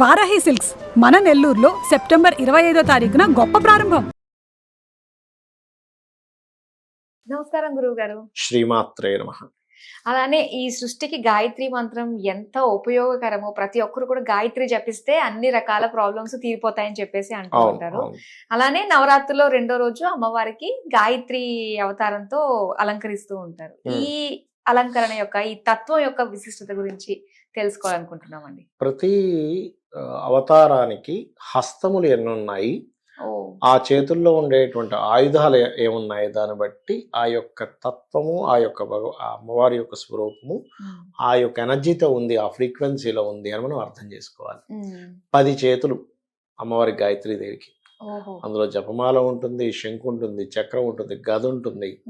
Varahi silks మన నెల్లూరులో September ఇరవై ఐదో తారీఖున గొప్ప ప్రారంభం. నమస్కారం గురువు గారు శ్రీమాత్రే నమ. అలానే ఈ సృష్టికి గాయత్రి మంత్రం ఎంత ఉపయోగకరమో ప్రతి ఒక్కరు కూడా గాయత్రి జపిస్తే అన్ని రకాల ప్రాబ్లమ్స్ తీరిపోతాయని చెప్పేసి అంటూ ఉంటారు. అలానే నవరాత్రిలో రెండో రోజు అమ్మవారికి గాయత్రి అవతారంతో అలంకరిస్తూ ఉంటారు. ఈ అలంకరణ యొక్క ఈ తత్వం యొక్క విశిష్టత గురించి తెలుసుకోవాలనుకుంటున్నామండి. ప్రతి అవతారానికి హస్తములు ఎన్ని ఉన్నాయి ఓ. ఆ చేతుల్లో ఉండేటువంటి ఆయుధాలు ఏమున్నాయి? దాన్ని బట్టి ఆ యొక్క తత్వము ఆ యొక్క అమ్మవారి యొక్క స్వరూపము. ఆ యొక్క ఎనర్జీతో ఉంది ఆ ఫ్రీక్వెన్సీలో ఉంది అని మనం అర్థం చేసుకోవాలి. పది చేతులు అమ్మవారి గాయత్రి దేవికి. అందులో జపమాల ఉంటుంది శంకు ఉంటుంది చక్రం ఉంటుంది గద ఉంటుంది.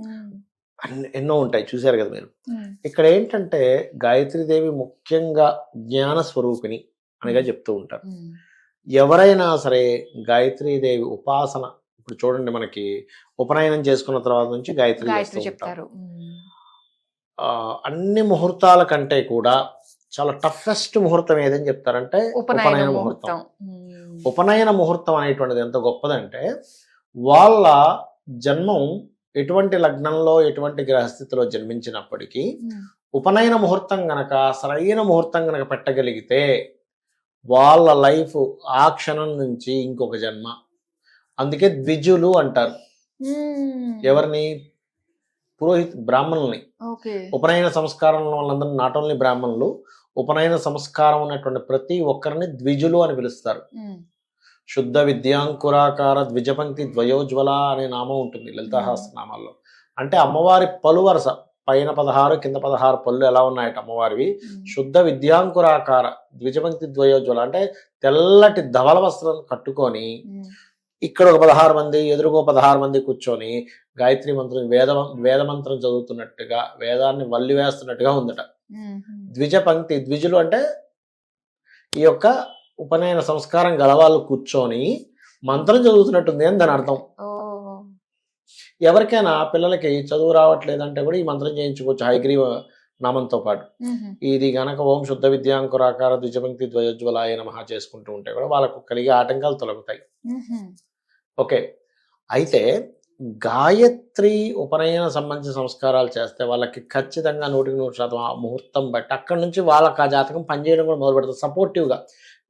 ఎన్నో ఉంటాయి చూశారు కదా మీరు. ఇక్కడ ఏంటంటే గాయత్రీదేవి ముఖ్యంగా జ్ఞాన స్వరూపిణి అనిగా చెప్తూ ఉంటారు. ఎవరైనా సరే గాయత్రీదేవి ఉపాసన ఇప్పుడు చూడండి మనకి ఉపనయనం చేసుకున్న తర్వాత నుంచి గాయత్రి. చెప్తారు అన్ని ముహూర్తాల కంటే కూడా చాలా టఫెస్ట్ ముహూర్తం ఏదని చెప్తారంటే ఉపనయన ముహూర్తం. ఉపనయన ముహూర్తం అనేటువంటిది ఎంత గొప్పదంటే వాళ్ళ జన్మం ఎటువంటి లగ్నంలో ఎటువంటి గ్రహస్థితిలో జన్మించినప్పటికీ Hmm. ఉపనయన ముహూర్తం గనక సరైన ముహూర్తం గనక పెట్టగలిగితే వాళ్ళ లైఫ్ ఆ క్షణం నుంచి ఇంకొక జన్మ అందుకే ద్విజులు అంటారు Hmm. ఎవరిని పురోహిత్ బ్రాహ్మణుల్ని ఉపనయన సంస్కారం వాళ్ళందరూ నాట్ ఓన్లీ బ్రాహ్మణులు ఉపనయన సంస్కారం ఉన్నటువంటి ప్రతి ఒక్కరిని ద్విజులు అని పిలుస్తారు Hmm. శుద్ధ విద్యాంకురాకార ద్విజపంక్తి ద్వయోజ్వల అనే నామం ఉంటుంది లలితాహాస నామాల్లో అంటే అమ్మవారి పలు వరుస పైన పదహారు కింద పదహారు పళ్ళు ఎలా ఉన్నాయట అమ్మవారివి Hmm. శుద్ధ విద్యాంకురాకార ద్విజపంక్తి ద్వయోజ్వల అంటే తెల్లటి ధవల వస్త్రం కట్టుకొని Hmm. ఇక్కడ ఒక పదహారు మంది ఎదురుగో పదహారు మంది కూర్చొని గాయత్రి మంత్రం వేద వేద మంత్రం చదువుతున్నట్టుగా వేదాన్ని వల్లి వేస్తున్నట్టుగా ఉందట Hmm. ద్విజ పంక్తి ద్విజులు అంటే ఈ యొక్క ఉపనయన సంస్కారం గలవాళ్ళు కూర్చొని మంత్రం చదువుతున్నట్టుంది అని దాని అర్థం. ఎవరికైనా పిల్లలకి చదువు రావట్లేదంటే కూడా ఈ మంత్రం చేయించుకోవచ్చు హైగ్రీవ నామంతో పాటు. ఇది గనక ఓం శుద్ధ విద్యాంకురాకార ద్విజపంక్తి ద్వయోజ్వలాయ నమః చేసుకుంటూ ఉంటే కూడా వాళ్ళకు కలిగే ఆటంకాలు తొలగుతాయి. ఓకే. అయితే గాయత్రి ఉపనయన సంబంధించిన సంస్కారాలు చేస్తే వాళ్ళకి ఖచ్చితంగా నూటికి నూరు శాతం ఆ ముహూర్తం బట్టి అక్కడి నుంచి వాళ్ళకి ఆ జాతకం పనిచేయడం కూడా మొదలు పెడుతుంది సపోర్టివ్గా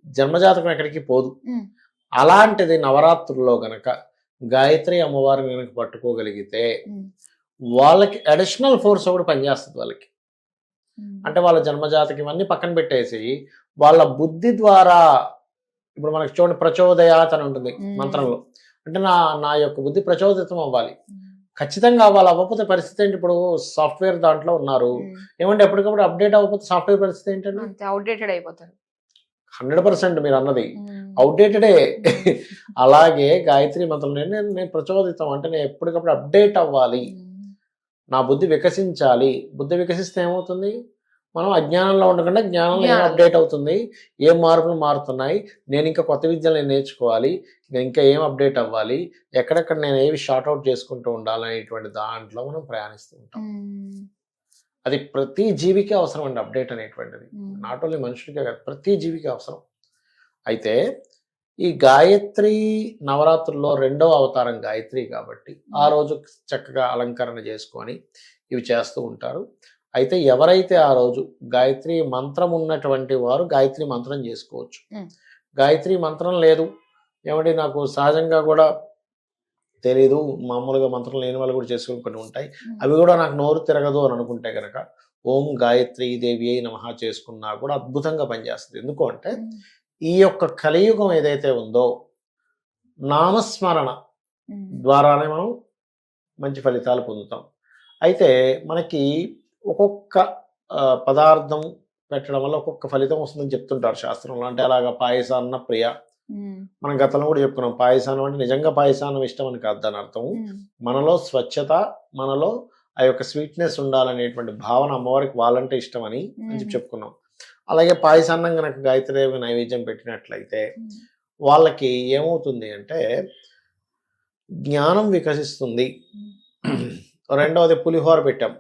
జన్మజాతకం ఎక్కడికి పోదు. అలాంటిది నవరాత్రుల్లో గనక గాయత్రి అమ్మవారిని గనక పట్టుకోగలిగితే. వాళ్ళకి అడిషనల్ ఫోర్స్ ఒకటి పనిచేస్తుంది వాళ్ళకి. అంటే వాళ్ళ జన్మజాతకం ఇవన్నీ పక్కన పెట్టేసి వాళ్ళ బుద్ధి ద్వారా ఇప్పుడు మనకి చూడండి ప్రచోదయాత్ అని ఉంటుంది. మంత్రంలో అంటే నా నా యొక్క బుద్ధి ప్రచోదితం అవ్వాలి. ఖచ్చితంగా అవ్వాలి అవ్వకపోతే పరిస్థితి ఏంటి ఇప్పుడు సాఫ్ట్వేర్ దాంట్లో ఉన్నారు. ఏమంటే ఎప్పటికప్పుడు అప్డేట్ అవ్వకపోతే సాఫ్ట్వేర్ పరిస్థితి ఏంటంటే అవుట్డేటెడ్ అయిపోతారు హండ్రెడ్ పర్సెంట్ మీరు అన్నది. అవుట్డేటెడే అలాగే గాయత్రి మంత్రం నేను నేను- ప్రచోదితం. అంటే నేను ఎప్పటికప్పుడు అప్డేట్ అవ్వాలి. నా బుద్ధి వికసించాలి. బుద్ధి వికసిస్తే ఏమవుతుంది? మనం అజ్ఞానంలో ఉండకుండా జ్ఞానంలో. అప్డేట్ అవుతుంది. ఏం మార్పులు మారుతున్నాయి? నేను ఇంకా కొత్త విద్యలు నేను నేర్చుకోవాలి. నేను ఇంకా ఏం అప్డేట్ అవ్వాలి? ఎక్కడెక్కడ నేను ఏవి షార్ట్ అవుట్ చేసుకుంటూ ఉండాలి అనేటువంటి దాంట్లో మనం ప్రయాణిస్తూ ఉంటాం. అది ప్రతి జీవికి అవసరం అండి అప్డేట్ అనేటువంటిది. నాట్ ఓన్లీ మనుషులకే కాదు ప్రతి జీవికి అవసరం. అయితే ఈ గాయత్రి నవరాత్రుల్లో రెండవ అవతారం గాయత్రి కాబట్టి ఆ రోజు చక్కగా అలంకరణ చేసుకొని ఇవి చేస్తూ ఉంటారు. అయితే ఎవరైతే ఆ రోజు గాయత్రి మంత్రం ఉన్నటువంటి వారు గాయత్రి మంత్రం చేసుకోవచ్చు. గాయత్రి మంత్రం లేదు. ఏమంటే నాకు సహజంగా కూడా తెలీదు మామూలుగా మంత్రం లేని వాళ్ళు కూడా చేసుకుని కొన్ని ఉంటాయి. అవి కూడా నాకు నోరు తిరగదు అని అనుకుంటే కనుక ఓం గాయత్రి దేవి అయి నమః చేసుకున్నా కూడా అద్భుతంగా పనిచేస్తుంది ఎందుకు అంటే. ఈ యొక్క కలియుగం ఏదైతే ఉందో నామస్మరణ. ద్వారానే మనం మంచి ఫలితాలు పొందుతాం అయితే మనకి ఒక్కొక్క పదార్థం పెట్టడం వల్ల ఒక్కొక్క ఫలితం వస్తుందని చెప్తుంటారు శాస్త్రంలో అంటే అలాగా పాయసాన్న ప్రియ. మనం గతంలో కూడా చెప్పుకున్నాం పాయసానం అంటే నిజంగా పాయసానం ఇష్టం అని కాదు దాని అర్థం. మనలో స్వచ్ఛత మనలో ఆ యొక్క స్వీట్నెస్ ఉండాలనేటువంటి భావన అమ్మవారికి వాళ్ళంటే ఇష్టం అని చెప్పి. చెప్పుకున్నాం అలాగే పాయసాన్నం కనుక గాయత్రీదేవి నైవేద్యం పెట్టినట్లయితే. వాళ్ళకి ఏమవుతుంది అంటే జ్ఞానం వికసిస్తుంది రెండవది పులిహోర పెట్టాం.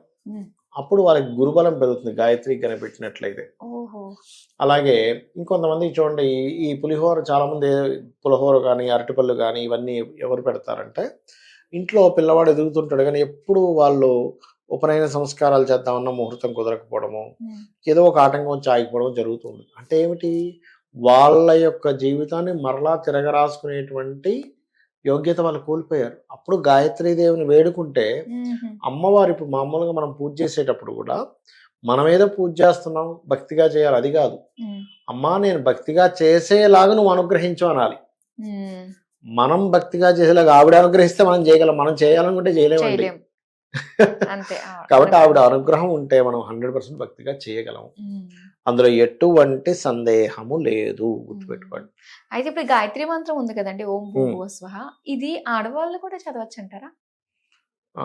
అప్పుడు వాళ్ళకి గురుబలం పెరుగుతుంది గాయత్రి కనిపెట్టినట్లయితే అలాగే ఇంకొంతమంది చూడండి ఈ- పులిహోర చాలా మంది పులిహోర కానీ అరటిపళ్ళు కానీ ఇవన్నీ ఎవరు పెడతారంటే ఇంట్లో పిల్లవాడు ఎదుగుతుంటాడు కానీ ఎప్పుడు వాళ్ళు ఉపనయన సంస్కారాలు చేద్దామన్న ముహూర్తం కుదరకపోవడము ఉమ్, ఏదో ఒక ఆటంకం వచ్చి ఆగిపోవడం జరుగుతుంది. అంటే ఏమిటి? వాళ్ళ యొక్క జీవితాన్ని మరలా తిరగరాసుకునేటువంటి యోగ్యత వాళ్ళు కోల్పోయారు. అప్పుడు గాయత్రీదేవిని వేడుకుంటే ఉమ్హు, అమ్మవారు ఇప్పుడు మామూలుగా మనం పూజ చేసేటప్పుడు కూడా మనం ఏదో పూజ చేస్తున్నాం భక్తిగా చేయాలి. అది కాదు. అమ్మా నేను భక్తిగా చేసేలాగా నువ్వు అనుగ్రహించు అనాలి. మనం భక్తిగా చేసేలాగా ఆవిడ అనుగ్రహిస్తే మనం చేయగలం. మనం చేయాలనుకుంటే చేయలేమండి. కాబట్టి ఆవిడ అనుగ్రహం ఉంటే మనం హండ్రెడ్ పర్సెంట్ భక్తిగా చేయగలం. అందులో ఎటువంటి సందేహము లేదు. గుర్తుపెట్టుకోండి. అయితే ఇప్పుడు గాయత్రి మంత్రం ఉంది కదండి. ఓం స్వహ. ఇది ఆడవాళ్ళు కూడా చదవచ్చు అంటారా ఆ,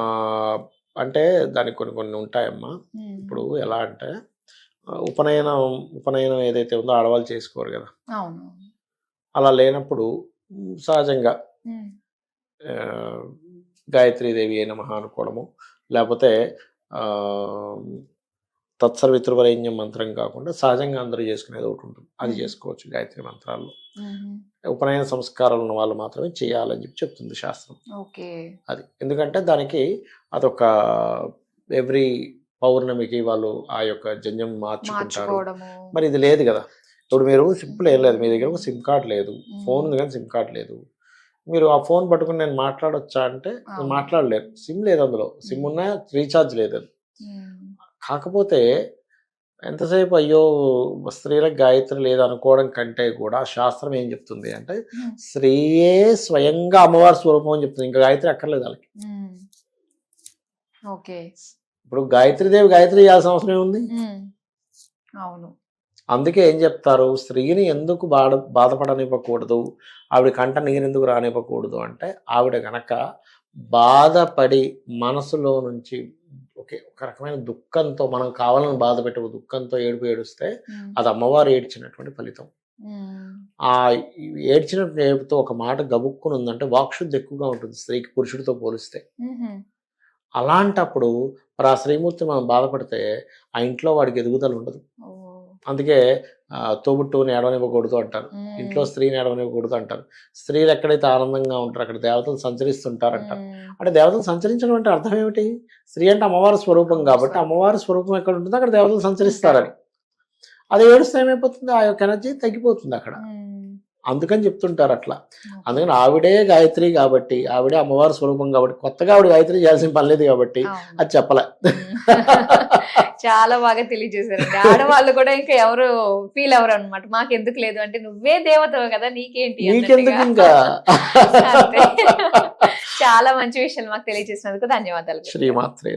అంటే దానికి కొన్ని కొన్ని ఉంటాయమ్మా. ఇప్పుడు ఎలా అంటే ఉపనయనం ఉపనయనం ఏదైతే ఉందో ఆడవాళ్ళు చేసుకోరు కదా. అలా లేనప్పుడు సహజంగా గాయత్రీదేవి అయిన మహా అనుకోవడము లేకపోతే తత్సర్వితృవరేణ్యం మంత్రం కాకుండా సహజంగా అందరూ చేసుకునేది ఒకటి ఉంటుంది. అది. చేసుకోవచ్చు గాయత్రి మంత్రాల్లో. ఉపనయన సంస్కారాలు ఉన్న వాళ్ళు మాత్రమే చేయాలని చెప్పి చెప్తుంది శాస్త్రం. అది. ఎందుకంటే దానికి అదొక ఎవ్రీ పౌర్ణమికి వాళ్ళు ఆ యొక్క జన్యం మార్చుకుంటారు. మరి ఇది లేదు కదా. ఇప్పుడు మీరు సింపుల్ ఏం లేదు. మీ దగ్గర ఒక సిమ్ కార్డ్ లేదు. ఫోన్ ఉంది కానీ సిమ్ కార్డ్ లేదు. మీరు ఆ ఫోన్ పట్టుకుని నేను మాట్లాడొచ్చా అంటే. మాట్లాడలేరు సిమ్ లేదు అందులో. సిమ్ ఉన్నా రీఛార్జ్ లేదు కాకపోతే ఎంతసేపు అయ్యో స్త్రీలకు గాయత్రి లేదు అనుకోవడం కంటే కూడా శాస్త్రం ఏం చెప్తుంది అంటే స్త్రీయే స్వయంగా అమ్మవారి స్వరూపం అని చెప్తుంది. ఇంకా గాయత్రి అక్కర్లేదు వాళ్ళకి. ఓకే. ఇప్పుడు గాయత్రీదేవి గాయత్రి చేయాల్సిన అవసరం ఏముంది? అవును. అందుకే ఏం చెప్తారు? స్త్రీని ఎందుకు బాధ బాధపడనివ్వకూడదు? ఆవిడ కంట నీరు ఎందుకు రానివ్వకూడదు అంటే ఆవిడ గనక బాధపడి మనసులో నుంచి ఒకే ఒక రకమైన దుఃఖంతో మనం కావాలని బాధ పెట్టే ఒక దుఃఖంతో ఏడుపు ఏడుస్తే అది అమ్మవారు ఏడ్చినటువంటి ఫలితం. ఆ ఏడ్చినటువంటి ఏడుపుతో ఒక మాట గబుక్కుని ఉందంటే వాక్శుద్ధి ఎక్కువగా ఉంటుంది స్త్రీకి పురుషుడితో పోలిస్తే. అలాంటప్పుడు మరి ఆ శ్రీమూర్తి మనం బాధపడితే ఆ ఇంట్లో వాడికి ఎదుగుదల ఉండదు. అందుకే ఆ, తోబుట్టుని ఏడవనివ్వకూడదు అంటారు. ఇంట్లో స్త్రీని ఏడవనివ్వకూడదు అంటారు. స్త్రీలు ఎక్కడైతే ఆనందంగా ఉంటారు అక్కడ దేవతలు సంచరిస్తుంటారు అంటారు ఉమ్, అంటే దేవతలు సంచరించడం అంటే అర్థం ఏమిటి? స్త్రీ అంటే అమ్మవారి స్వరూపం కాబట్టి అమ్మవారి స్వరూపం ఎక్కడ ఉంటుందో అక్కడ దేవతలు సంచరిస్తారని. అది ఏడుస్తే ఏమైపోతుంది? ఆ యొక్క ఎనర్జీ తగ్గిపోతుంది అక్కడ. అందుకని చెప్తుంటారు అట్లా. అందుకని ఆవిడే గాయత్రి కాబట్టి ఆవిడే అమ్మవారి స్వరూపం కాబట్టి కొత్తగా ఆవిడ గాయత్రి చేయాల్సిన పని లేదు కాబట్టి. అది చెప్పలే చాలా బాగా తెలియజేశారండి ఆడవాళ్ళు కూడా ఇంకా ఎవరు ఫీల్ అవరు అనమాట మాకు ఎందుకు లేదు అంటే నువ్వే దేవతవు కదా నీకేంటి నీకెందుకు. ఇంకా. చాలా మంచి విషయాలు మాకు తెలియజేసినందుకు ధన్యవాదాలు శ్రీమాత్రే